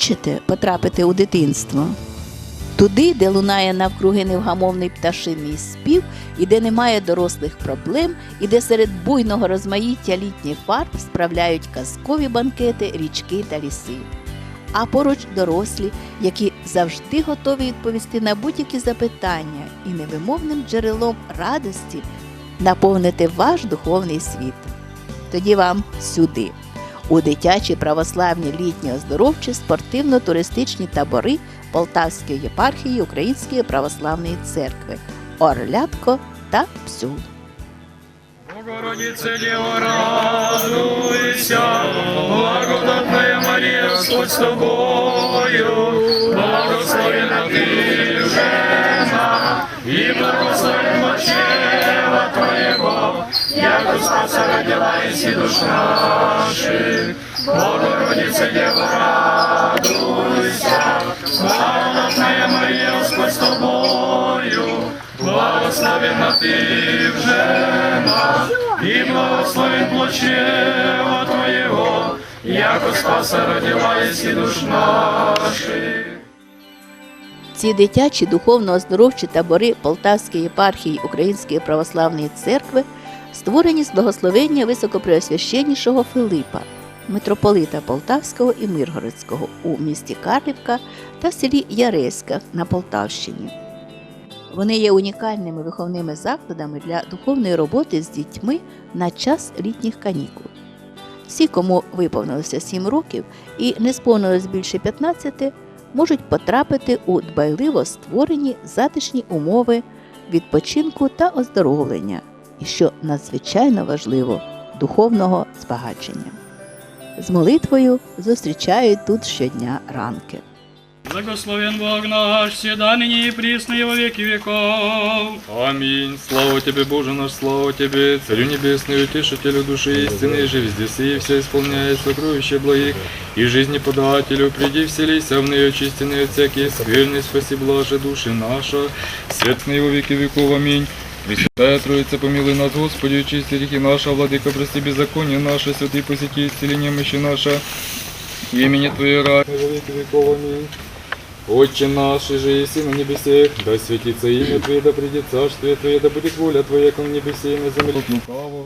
Хочете потрапити у дитинство? Туди, де лунає навкруги невгамовний пташиний спів, і де немає дорослих проблем, і де серед буйного розмаїття літніх фарб справляють казкові банкети, річки та ліси. А поруч дорослі, які завжди готові відповісти на будь-які запитання і невимовним джерелом радості наповнити ваш духовний світ. Тоді вам сюди, у дитячі православні літні оздоровчі спортивно-туристичні табори Полтавської єпархії Української православної церкви Орлятко та Псюл. Богородице, Дева, радуйся, благодатная Мария, Господь с тобою, благословена ты, и благословен мочева твоего, яко спаса родила и душ наших. Богородице, Дева, радуйся, благодатная Мария, Господь с тобою, благословена ты в женах, и благословен плочева Твоего, яко спаса родила и душ наших. Ці дитячі духовно-оздоровчі табори Полтавської єпархії Української православної церкви створені з благословення високопреосвященнішого Филипа, митрополита Полтавського і Миргородського у місті Карлівка та селі Яреська на Полтавщині. Вони є унікальними виховними закладами для духовної роботи з дітьми на час літніх канікул. Всі, кому виповнилося 7 років і не сповнилось більше 15, можуть потрапити у дбайливо створені затишні умови відпочинку та оздоровлення, і що надзвичайно важливо духовного збагачення. З молитвою зустрічають тут щодня ранки. Благословен Бог наш, всегда ныне и присно и во веки веков. Аминь. Слава тебе, Боже наш, слава тебе, Царю Небесный, Утешителю души истины, же везде и все исполняя сокровища благих, и жизни подателю, приди вселися в нее очистенные от всякие скверны, спаси блаже души наша, светлые во веки веков. Аминь. Пресвятая Троица, помилуй нас, Господи, очисти грехи наши, Владыка, прости беззаконие наше, святый посети исцеление мощи наша, имени Твое рай во веки веков. Аминь. Отче наш, и же еси на небесех, да светится имя Твое, да придет царствие Твое, да будет воля Твоя, как на небесе и на земле.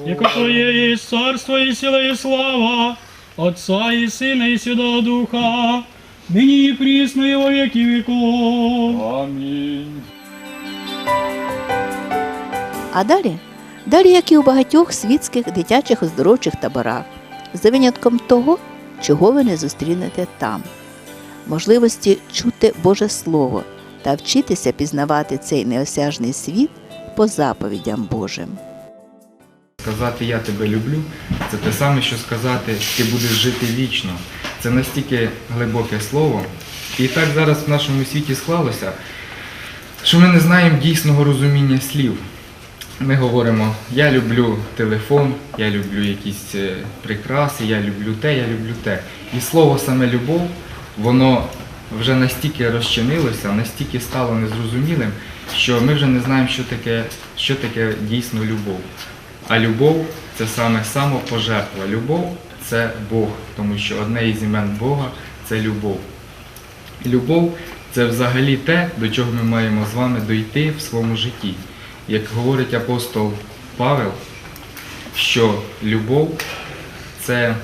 Яко Твое есть царство и сила и слава, Отца и Сына и Святого Духа, ныне и присно и во веки веков. Аминь. А далі? Далі, як і у багатьох світських дитячих оздоровчих таборах, за винятком того, чого ви не зустрінете там. Можливості чути Боже Слово та вчитися пізнавати цей неосяжний світ по заповідям Божим. Сказати я тебе люблю це те саме, що сказати ти будеш жити вічно. Це настільки глибоке слово. І так зараз в нашому світі склалося, що ми не знаємо дійсного розуміння слів. Ми говоримо, я люблю телефон, я люблю якісь е, прикраси, я люблю те, я люблю те. І слово саме любов, воно вже настільки розчинилося, настільки стало незрозумілим, що ми вже не знаємо, що таке, що таке дійсно любов. А любов це саме самопожертва. Любов це Бог, тому що одне із імен Бога це любов. Любов це взагалі те, до чого ми маємо з вами дойти в своєму житті. Як говорить апостол Павел, що любов це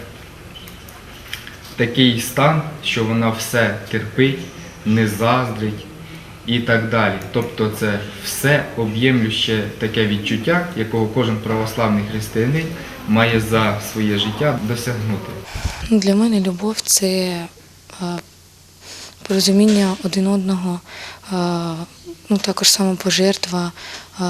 такий стан, що вона все терпить, не заздрить і так далі. Тобто це все об'ємлюще таке відчуття, якого кожен православний християнин має за своє життя досягнути. Ну, Для мене любов це е, порозуміння один одного, е, ну також самопожертва, е,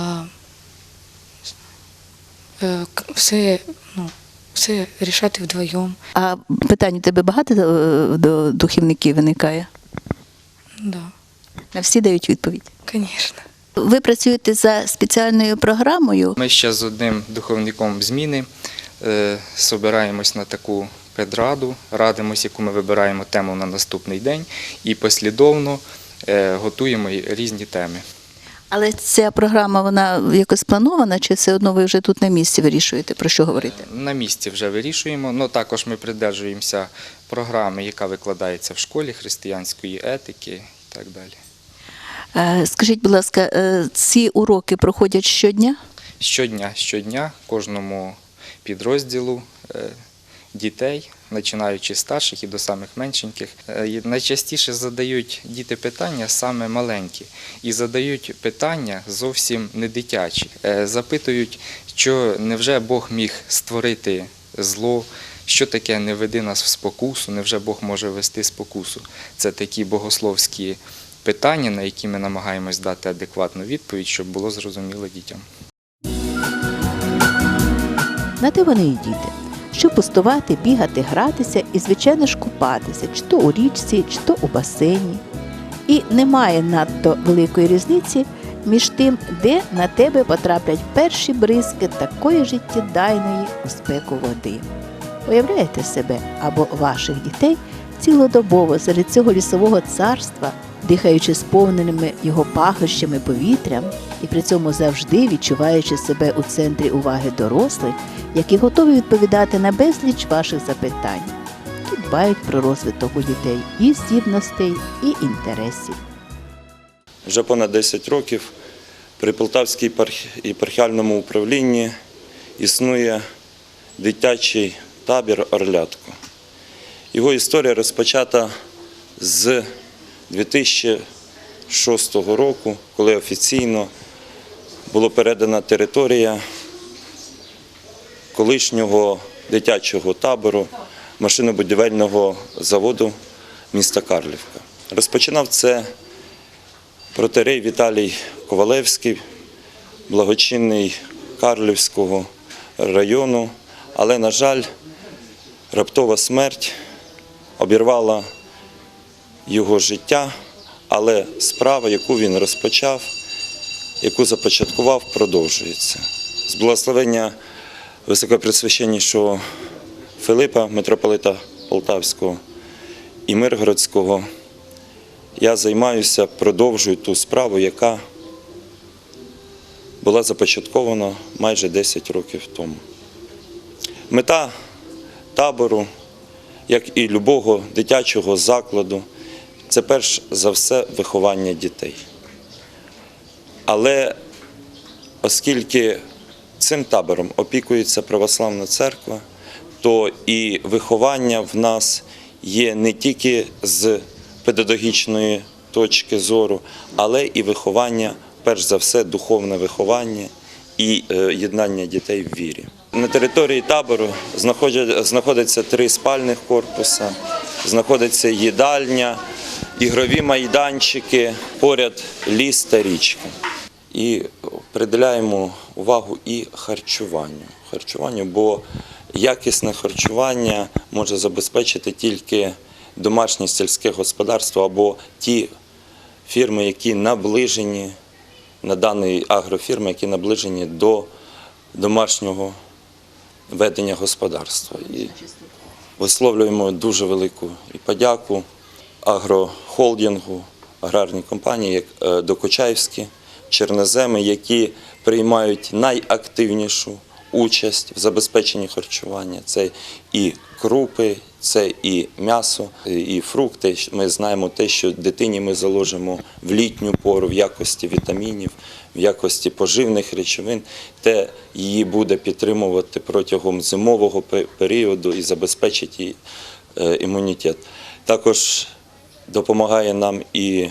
все, ну, все рішати вдвоєм. А питань у тебе багато до духівників виникає? Да, На всі дають відповідь. звісно. Ви працюєте за спеціальною програмою. Ми ще з одним духовником зміни е, собираємось на таку педраду, радимось, яку ми вибираємо тему на наступний день, і послідовно е, готуємо різні теми. Але ця програма вона якось планована, чи все одно ви вже тут на місці вирішуєте про що говорити? На місці вже вирішуємо. Ну також ми придержуємося програми, яка викладається в школі християнської етики і так далі. Е, Скажіть, будь ласка, е, ці уроки проходять щодня? Щодня, щодня кожному підрозділу е, дітей, починаючи з старших і до самих меншеньких, е, найчастіше задають діти питання саме маленькі, і задають питання зовсім не дитячі. Е, Запитують, що невже Бог міг створити зло, що таке не веди нас в спокусу, невже Бог може вести спокусу. Це такі богословські питання, на які ми намагаємось дати адекватну відповідь, щоб було зрозуміло дітям. На те вони і діти. Щоб пустувати, бігати, гратися і, звичайно ж, купатися, чи то у річці, чи то у басейні. І немає надто великої різниці між тим, де на тебе потраплять перші бризки такої життєдайної у спеку води. Уявляєте себе або ваших дітей цілодобово серед цього лісового царства, дихаючи сповненими його пахощами повітрям і при цьому завжди відчуваючи себе у центрі уваги дорослих, які готові відповідати на безліч ваших запитань. Тут дбають про розвиток у дітей і здібностей, і інтересів. Вже понад 10 років при Полтавській єпархіальному управлінні існує дитячий табір Орлятко. Його історія розпочата з 2006 року, коли офіційно була передана територія колишнього дитячого табору машинобудівельного заводу міста Карлівка. Розпочинав це Протерей Віталій Ковалевський, благочинний Карлівського району, але, на жаль, раптова смерть обірвала його життя, але справа, яку він розпочав, яку започаткував, продовжується. З благословення високопресвященнішого Филипа, митрополита Полтавського і Миргородського, я займаюся, продовжую ту справу, яка була започаткована майже 10 років тому. Мета табору, як і любого дитячого закладу, це перш за все виховання дітей. Але оскільки цим табором опікується православна церква, то і виховання в нас є не тільки з педагогічної точки зору, але і виховання, перш за все, духовне виховання і е, єднання дітей в вірі. На території табору знаходять- знаходиться три спальних корпуси, знаходиться їдальня, ігрові майданчики, поряд ліс та річка. І приділяємо увагу і харчуванню. Харчуванню, бо якісне харчування може забезпечити тільки домашнє сільське господарство або ті фірми, які наближені на дані агрофірми, які наближені до домашнього ведення господарства. І висловлюємо дуже велику і подяку агрохолдингу, аграрній компанії, як е, Докучаївські, Черноземи, які приймають найактивнішу участь в забезпеченні харчування. Це і крупи, це і м'ясо, і фрукти. Ми знаємо те, що дитині ми заложимо в літню пору в якості вітамінів, в якості поживних речовин, те її буде підтримувати протягом зимового періоду і забезпечить їй е, імунітет. Також допомагає нам і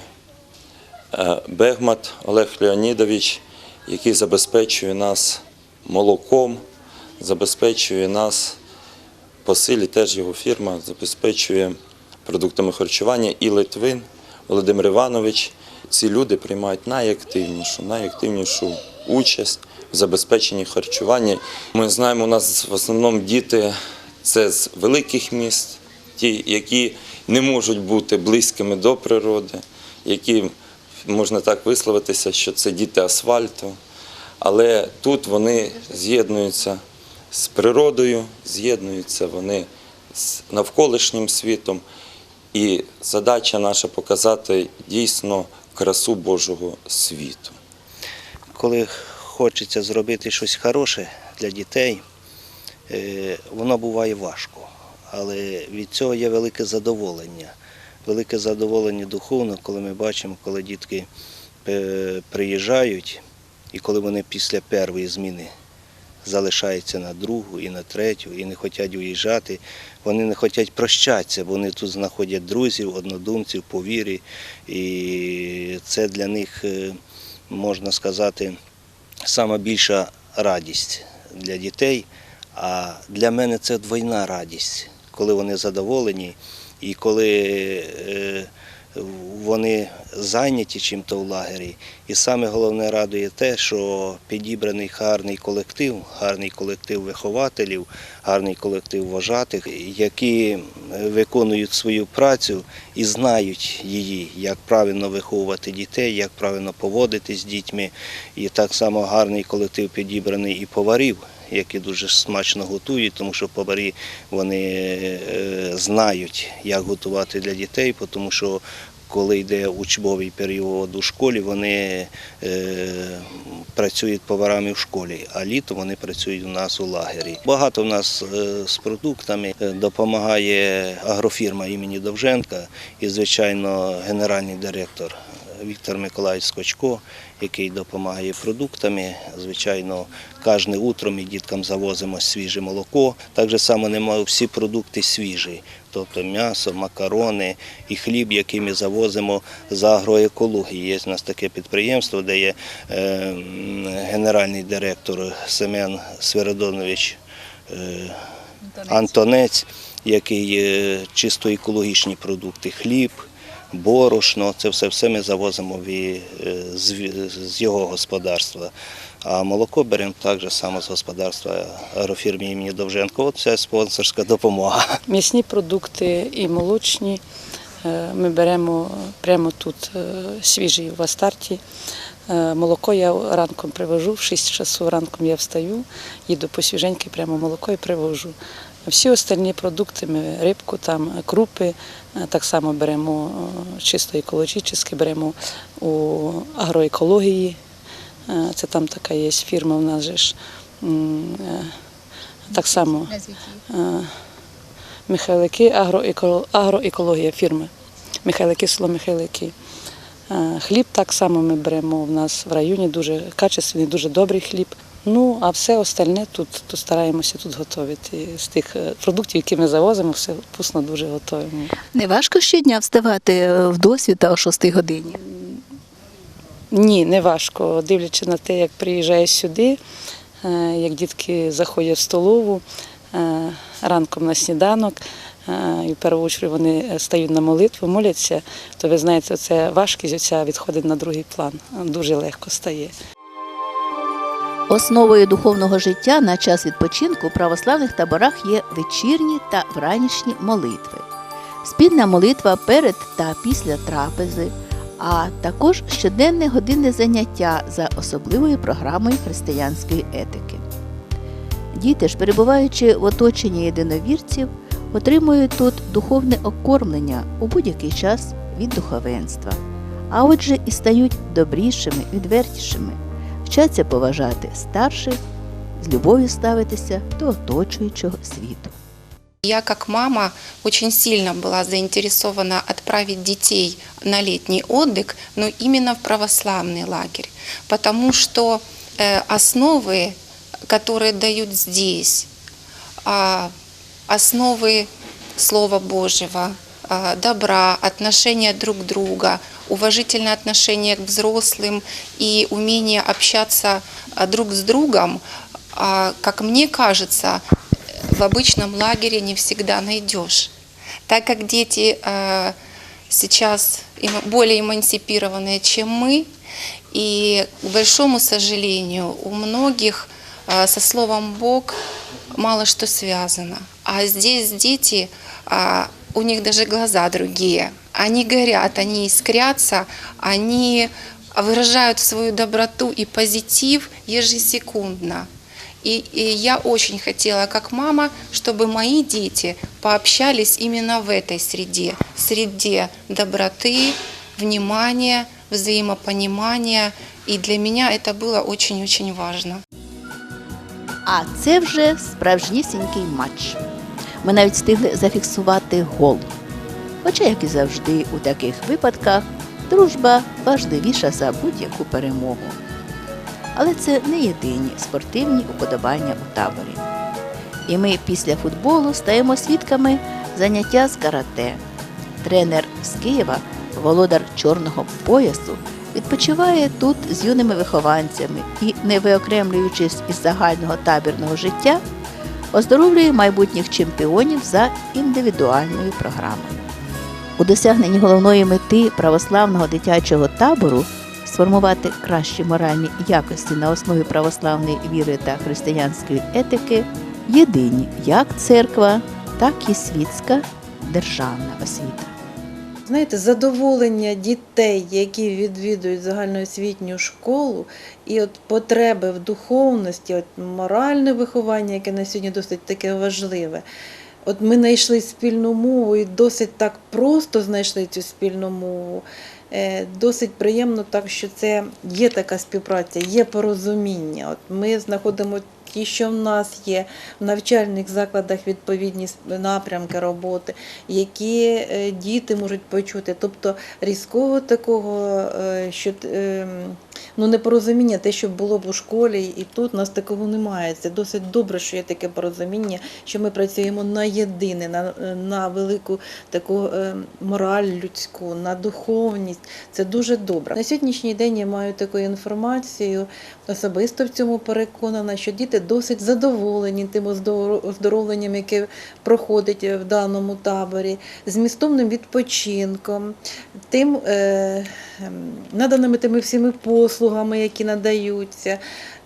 е, Бегмат Олег Леонідович, який забезпечує нас молоком, забезпечує нас по силі, теж його фірма забезпечує продуктами харчування і Литвин Володимир Іванович. Ці люди приймають найактивнішу, найактивнішу участь в забезпеченні харчування. Ми знаємо, у нас в основному діти це з великих міст, ті, які не можуть бути близькими до природи, які можна так висловитися, що це діти асфальту. Але тут вони з'єднуються з природою, з'єднуються вони з навколишнім світом. І задача наша показати дійсно красу Божого світу. коли хочеться зробити щось хороше для дітей, е, воно буває важко. Але від цього є велике задоволення. Велике задоволення духовно, коли ми бачимо, коли дітки е, приїжджають, і коли вони після першої зміни залишаються на другу і на третю, і не хочуть уїжджати, вони не хочуть прощатися, бо вони тут знаходять друзів, однодумців по вірі. І це для них, е, можна сказати, сама більша радість для дітей. А для мене це двойна радість, коли вони задоволені і коли е, вони зайняті чим-то в лагері. І саме головне радує те, що підібраний гарний колектив, гарний колектив вихователів, гарний колектив вожатих, які виконують свою працю і знають її, як правильно виховувати дітей, як правильно поводитись з дітьми. І так само гарний колектив підібраний і поварів. Які дуже смачно готують, тому що поварі вони е, знають, як готувати для дітей, тому що коли йде учбовий період у школі, вони е, працюють поварами в школі, а літом вони працюють у нас у лагері. Багато в нас е, з продуктами допомагає агрофірма імені Довженка і, звичайно, генеральний директор Віктор Миколаївич Скочко, який допомагає продуктами. Звичайно, кожне утро ми діткам завозимо свіже молоко. Так же само немає всі продукти свіжі, тобто м'ясо, макарони і хліб, який ми завозимо з агроекології. Є в нас таке підприємство, де є е, генеральний директор Семен Свиридонович. Е, Антонець, який е, чисто екологічні продукти, хліб, борошно, це все, все ми завозимо ві- е, з, його господарства. А молоко беремо так же само з господарства агрофірми імені Довженко. От це спонсорська допомога. М'ясні продукти і молочні е, ми беремо прямо тут е, свіжі в Астарті. Молоко я ранком привожу, в 6 часу ранком я встаю, їду по свіженьке, прямо молоко і привожу. Всі остальні продукти, ми рибку, там, крупи, е, так само беремо е, чисто екологічно, беремо у агроекології. Е, Це там така є фірма у нас же ж. Так само. Михайлики, агроекологія фірми. Михайлики, село Михайлики. Хліб так само ми беремо в нас в районі, дуже качественний, дуже добрий хліб. Ну, а все остальне тут, тут стараємося тут готувати. З тих е, продуктів, які ми завозимо, все вкусно дуже готуємо. Не важко щодня вставати е, в досвіта о 6 годині. Ні, не важко. Дивлячись на те, як приїжджаєш сюди, е, як дітки заходять в столову ранком на сніданок, і в першу чергу вони стають на молитву, моляться, то ви знаєте, це важкість оця відходить на другий план. Дуже легко стає. Основою духовного життя на час відпочинку у православних таборах є вечірні та вранішні молитви. Спільна молитва перед та після трапези, а також щоденне годинне заняття за особливою програмою християнської етики. Діти ж, перебуваючи в оточенні єдиновірців, отримують тут духовне окормлення у будь-який час від духовенства, а отже і стають добрішими, відвертішими вчаться поважати старших, з любов'ю ставитися до оточуючого світу. Я как мама очень сильно была заинтересована отправить детей на летний отдых, но именно в православный лагерь, потому что э, основы, которые дают здесь, а, основы Слова Божьего, а, добра, отношения друг друга, уважительное отношение к взрослым и умение общаться а, друг с другом, а, как мне кажется, в обычном лагере не всегда найдешь. Так как дети э, сейчас более эмансипированные, чем мы, и, к большому сожалению, у многих со словом «Бог» мало что связано. А здесь дети, а, у них даже глаза другие. Они горят, они искрятся, они выражают свою доброту и позитив ежесекундно. И, и я очень хотела, как мама, чтобы мои дети пообщались именно в этой среде, среде доброты, внимания, взаимопонимания. И для меня это было очень-очень важно. А це вже справжнісінький матч. Ми навіть встигли зафіксувати гол. Хоча, як і завжди, у таких випадках дружба важливіша за будь-яку перемогу. Але це не єдині спортивні уподобання у таборі. І ми після футболу стаємо свідками заняття з карате. Тренер з Києва, володар чорного поясу, відпочиває тут з юними вихованцями і, не виокремлюючись із загального табірного життя, оздоровлює майбутніх чемпіонів за індивідуальною програмою. У досягненні головної мети православного дитячого табору сформувати кращі моральні якості на основі православної віри та християнської етики єдині як церква, так і світська державна освіта. Знаєте, задоволення дітей, які відвідують загальноосвітню школу, і от потреби в духовності, от моральне виховання, яке на сьогодні досить таке важливе. От ми знайшли спільну мову і досить так просто знайшли цю спільну мову. Е, Досить приємно так, що це є така співпраця, є порозуміння. От ми знаходимо ті, що в нас є в навчальних закладах відповідні напрямки роботи, які е, діти можуть почути. Тобто різкого такого, е, що е, ну, непорозуміння, те, що було б у школі, і тут у нас такого немає. Це досить добре, що є таке порозуміння, що ми працюємо на єдине, на, на велику таку е, мораль людську, на духовність. Це дуже добре. На сьогоднішній день я маю таку інформацію, особисто в цьому переконана, що діти досить задоволені тим оздоровленням, яке проходить в даному таборі, змістовним відпочинком, тим е, ем, наданими тими всіми послугами, які надаються.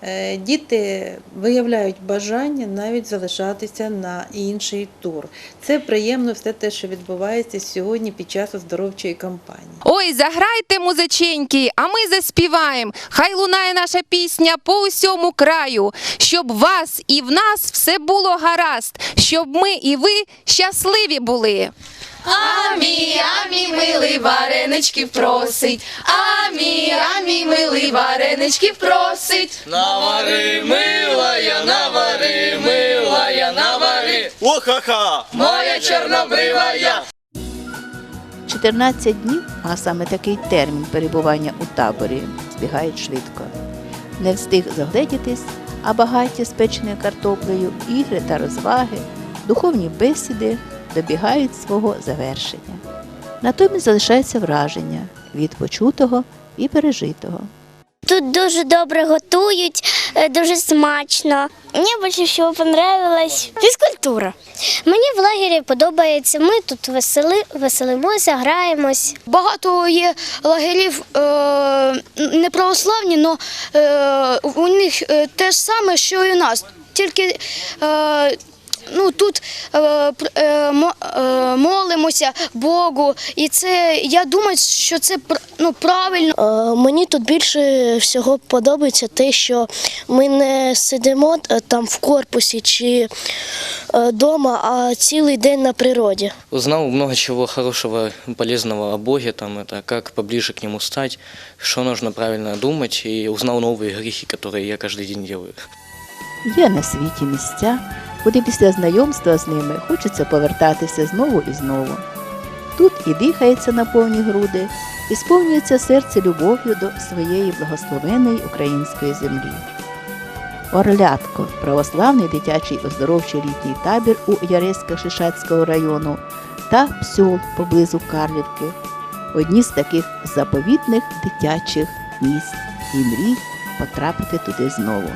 Е, Діти виявляють бажання навіть залишатися на інший тур. Це приємно все те, що відбувається сьогодні під час оздоровчої кампанії. Ой, заграйте, музиченьки, а ми заспіваємо. Хай лунає наша пісня по усьому краю, щоб вас і в нас все було гаразд, щоб ми і ви щасливі були. Амі, амі, милий вареничків просить. Амі, амі, милий вареничків просить. Навари, милая, навари, милая, навари. О-ха-ха! Моя чорнобривая. 14 днів, а саме такий термін перебування у таборі, збігають швидко. Не встиг загледітись, а багаття з печеною картоплею, ігри та розваги, духовні бесіди добігають свого завершення. Натомість залишається враження від почутого і пережитого. Тут дуже добре готують, е, дуже смачно. Мені більше всього понравилась фізкультура. Мені в лагері подобається. Ми тут весели, веселимося, граємось. Багато є лагерів е, не православні, але е, у них е, те ж саме, що і у нас. Тільки е, ну, тут е, пр- е, мо- е, молимося Богу, і це я думаю, що це пр- ну, правильно. Е, Мені тут більше всього подобається те, що ми не сидимо е, там в корпусі чи вдома, а цілий день на природі. Узнал много чего хорошего, полезного о Боге, там это как поближе к Нему стать, что нужно правильно думать, и узнал новые грехи, которые я каждый день делаю. Є на світі місця, куди після знайомства з ними хочеться повертатися знову і знову. Тут і дихається на повні груди, і сповнюється серце любов'ю до своєї благословеної української землі. Орлятко православний дитячий оздоровчий літній табір у Яреська Шишацького району та Псьол поблизу Карлівки одні з таких заповітних дитячих місць і мрій потрапити туди знову.